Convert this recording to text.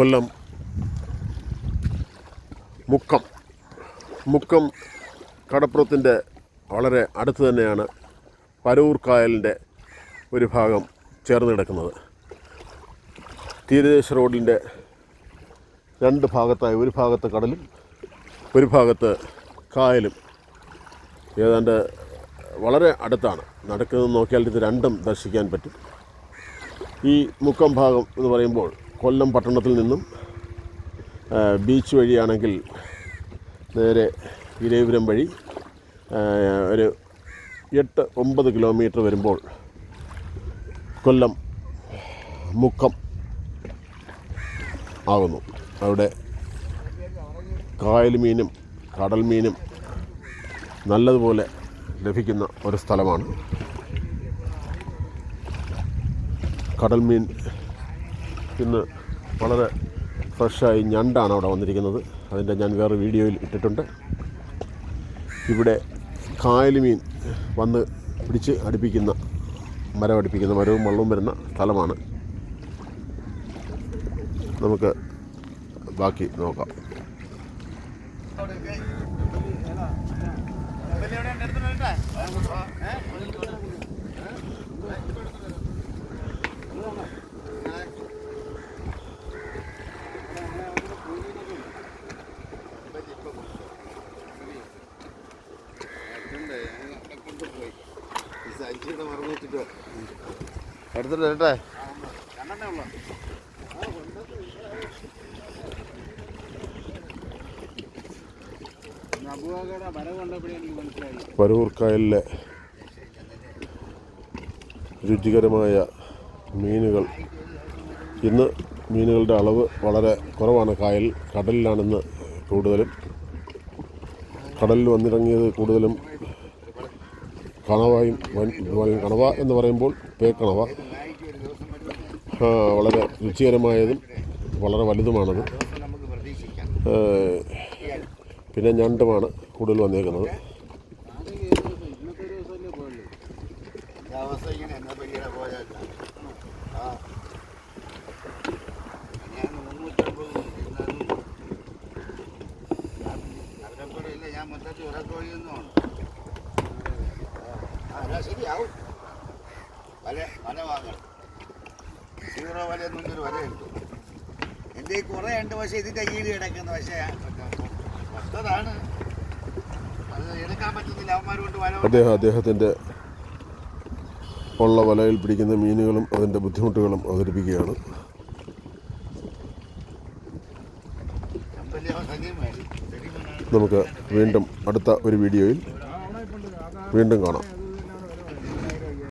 കൊല്ലം. മുക്കം. മുക്കം കടപ്പുറത്തിന്റെ വളരെ അടുത്ത് തന്നെയാണ് പരൂർ കായലിന്റെ ഒരു ഭാഗം ചേർന്ന് കിടക്കുന്നത്. തീരദേശ റോഡിന്റെ രണ്ട് ഭാഗത്തായി ഒരു ഭാഗത്ത് കടലും ഒരു ഭാഗത്ത് കായലും. ഏതാണ്ട് വളരെ അടുത്താണ്. നടക്കുന്നത് നോക്കിയാൽ ഇത് രണ്ടും ദർശിക്കാൻ പറ്റും. ഈ മുക്കം ഭാഗം എന്ന് പറയുമ്പോൾ കൊല്ലം പട്ടണത്തിൽ നിന്നും ബീച്ച് വഴിയാണെങ്കിൽ നേരെ ഇരവിപുരം വഴി ഒരു എട്ട് ഒമ്പത് കിലോമീറ്റർ വരുമ്പോൾ കൊല്ലം മുക്കം ആകുന്നു. അവിടെ കായൽ മീനും കടൽ മീനും നല്ലതുപോലെ ലഭിക്കുന്ന ഒരു സ്ഥലമാണ്. കടൽ മീൻ ഇന്ന് വളരെ ഫ്രഷായി ഞണ്ടാണ് അവിടെ വന്നിരിക്കുന്നത്. അതിന്റെ ഞാൻ വേറെ വീഡിയോയിൽ ഇട്ടിട്ടുണ്ട്. ഇവിടെ കായൽ മീൻ വന്ന് പിടിച്ച് അടുപ്പിക്കുന്ന മരം അടുപ്പിക്കുന്ന മരവും വള്ളവും വരുന്ന സ്ഥലമാണ്. നമുക്ക് ബാക്കി നോക്കാം. എടുത്തിട്ട് വരട്ടെ? രുചികരമായ മീനുകൾ. ഇന്ന് മീനുകളുടെ അളവ് വളരെ കുറവാണ്. കായൽ കടലിലാണിന്ന് കൂടുതലും കടലിൽ വന്നിറങ്ങിയത് കൂടുതലും കണവയും കണവ എന്ന് പറയുമ്പോൾ പേക്കണവ വളരെ രുചികരമായതും വളരെ വലുതുമാണത്. പിന്നെ ഞണ്ടുമാണ് കൂടുതൽ വന്നേക്കുന്നത്. ഞാൻ ശരിയാവും. വല വല വാങ്ങണം. സീറോ വല എന്റെ ഈ കുറേ ഉണ്ട് പക്ഷേ ഇതിന്റെ കീഴിൽ കിടക്കുന്ന. പക്ഷേ വസ്തതാണ് അത് എടുക്കാൻ പറ്റുന്നില്ല. അവന്മാർ കൊണ്ട് വല അദ്ദേഹം അദ്ദേഹത്തിന്റെ ഉള്ള വലയിൽ പിടിക്കുന്ന മീനുകളും അതിന്റെ ബുദ്ധിമുട്ടുകളും അവതരിപ്പിക്കുകയാണ്. നമുക്ക് വീണ്ടും അടുത്ത ഒരു വീഡിയോയിൽ വീണ്ടും കാണാം.